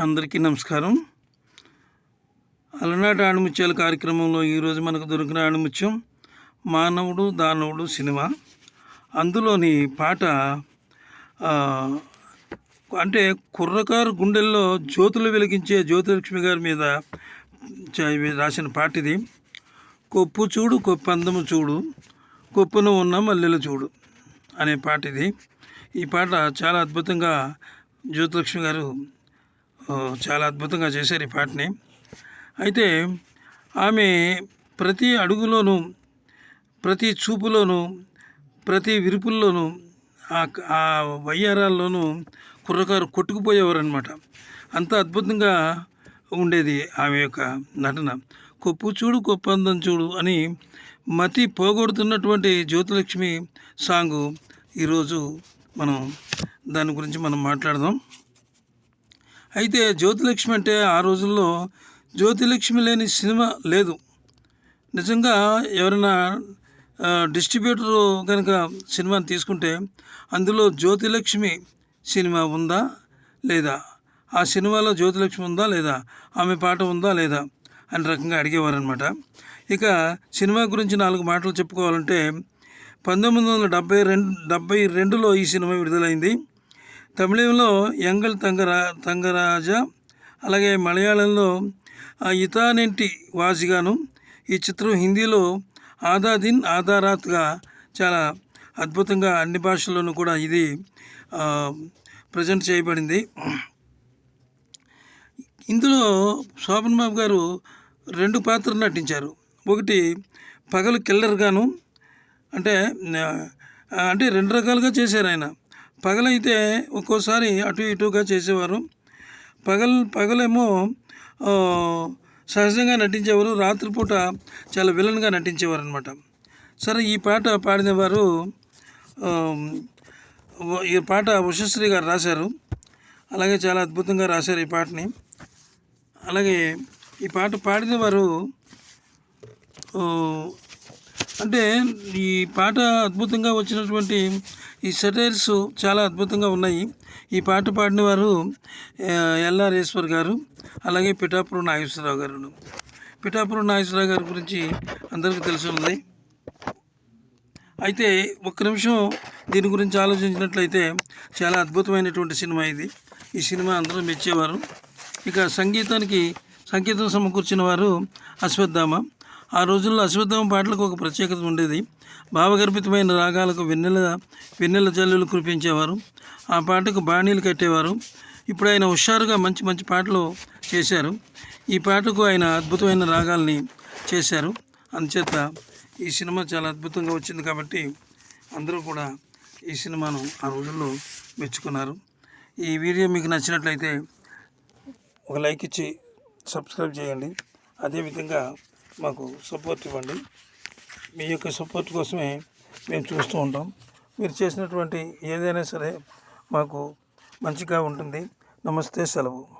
అందరికీ నమస్కారం. అలనాటి ఆణిముత్యాల కార్యక్రమంలో ఈరోజు మనకు దొరికిన ఆణిముత్యం మానవుడు దానవుడు సినిమా. అందులోని పాట అంటే కుర్రకారు గుండెల్లో జ్యోతులు వెలిగించే జ్యోతిలక్ష్మి గారి మీద చ- రాసిన పాట ఇది. కొప్పు చూడు కొప్పందము చూడు కొప్పున ఉన్న మల్లెలు చూడు అనే పాట ఇది. ఈ పాట చాలా అద్భుతంగా జ్యోతిలక్ష్మి గారు చాలా అద్భుతంగా చేశారు ఈ పాటని. అయితే ఆమె ప్రతి అడుగులోనూ ప్రతి చూపులోనూ ప్రతి విరుపుల్లోనూ ఆ వయ్యారాల్లోనూ కుర్రకారు కొట్టుకుపోయేవారు అనమాట అంత అద్భుతంగా ఉండేది ఆమె యొక్క నటన. కొప్పు చూడు కొప్పందం చూడు అని మతి పోగొడుతున్నటువంటి జ్యోతిలక్ష్మి సాంగు ఈరోజు మనం దాని గురించి మనం మాట్లాడదాం. అయితే జ్యోతిలక్ష్మి అంటే ఆ రోజుల్లో జ్యోతిలక్ష్మి లేని సినిమా లేదు. నిజంగా ఎవరైనా డిస్ట్రిబ్యూటర్ కనుక సినిమాని తీసుకుంటే అందులో జ్యోతిలక్ష్మి సినిమా ఉందా లేదా? ఆ సినిమాలో జ్యోతిలక్ష్మి ఉందా లేదా? ఆమె పాట ఉందా లేదా? అని రకంగా అడిగేవారనమాట ఇక సినిమా గురించి నాలుగు మాటలు చెప్పుకోవాలంటే పంతొమ్మిది వందల డెబ్బై రెండు డెబ్బై రెండులో ఈ సినిమా విడుదలైంది. తమిళంలో ఎంగల్ తంగరా తంగరాజ అలాగే మలయాళంలో ఇతానింటి వాజిగాను. వాసిగాను ఈ చిత్రం హిందీలో ఆదాదిన్ ఆధారాత్గా చాలా అద్భుతంగా అన్ని భాషల్లోనూ కూడా ఇది ప్రజెంట్ చేయబడింది. ఇందులో శోభన్ బాబు గారు రెండు పాత్రలు నటించారు. ఒకటి పగలు కిల్లర్గాను అంటే అంటే రెండు రకాలుగా చేశారు ఆయన. పగలైతే ఒక్కోసారి అటు ఇటుగా చేసేవారు. పగల్ పగలేమో సహజంగా నటించేవారు. రాత్రిపూట చాలా విలన్గా నటించేవారు అనమాట సరే ఈ పాట పాడినవారు ఈ పాట ఉషశ్రీ గారు రాశారు. అలాగే చాలా అద్భుతంగా రాశారు ఈ పాటని. అలాగే ఈ పాట పాడిన వారు అంటే ఈ పాట అద్భుతంగా వచ్చినటువంటి ఈ సెటైర్స్ చాలా అద్భుతంగా ఉన్నాయి. ఈ పాట పాడిన వారు ఎల్ఆర్ ఈశ్వర్ గారు అలాగే పిఠాపురం నాగేశ్వరరావు గారు. పిఠాపురం నాగేశ్వరరావు గారి గురించి అందరికీ తెలిసి ఉంది. అయితే ఒక్క నిమిషం దీని గురించి ఆలోచించినట్లయితే చాలా అద్భుతమైనటువంటి సినిమా ఇది. ఈ సినిమా అందరూ మెచ్చేవారు. ఇక సంగీతానికి సంగీతం సమకూర్చిన వారు అశ్వత్థామ. ఆ రోజుల్లో అశ్వత్థామ పాటలకు ఒక ప్రత్యేకత ఉండేది. భావగర్భితమైన రాగాలకు వెన్నెల వెన్నెల జల్లులు కురిపించేవారు. ఆ పాటకు బాణీలు కట్టేవారు. ఇప్పుడు ఆయన హుషారుగా మంచి మంచి పాటలు చేశారు. ఈ పాటకు ఆయన అద్భుతమైన రాగాల్ని చేశారు. అందుచేత ఈ సినిమా చాలా అద్భుతంగా వచ్చింది కాబట్టి అందరూ కూడా ఈ సినిమాను ఆ రోజుల్లో మెచ్చుకున్నారు. ఈ వీడియో మీకు నచ్చినట్లయితే ఒక లైక్ ఇచ్చి సబ్స్క్రైబ్ చేయండి. అదేవిధంగా మాకు సపోర్ట్ ఇవ్వండి. మీ యొక్క సపోర్ట్ కోసమే మేము చూస్తూ ఉంటాం. మీరు చేసినటువంటి ఏదైనా సరే మాకు మంచిగా ఉంటుంది. నమస్తే సెలవు.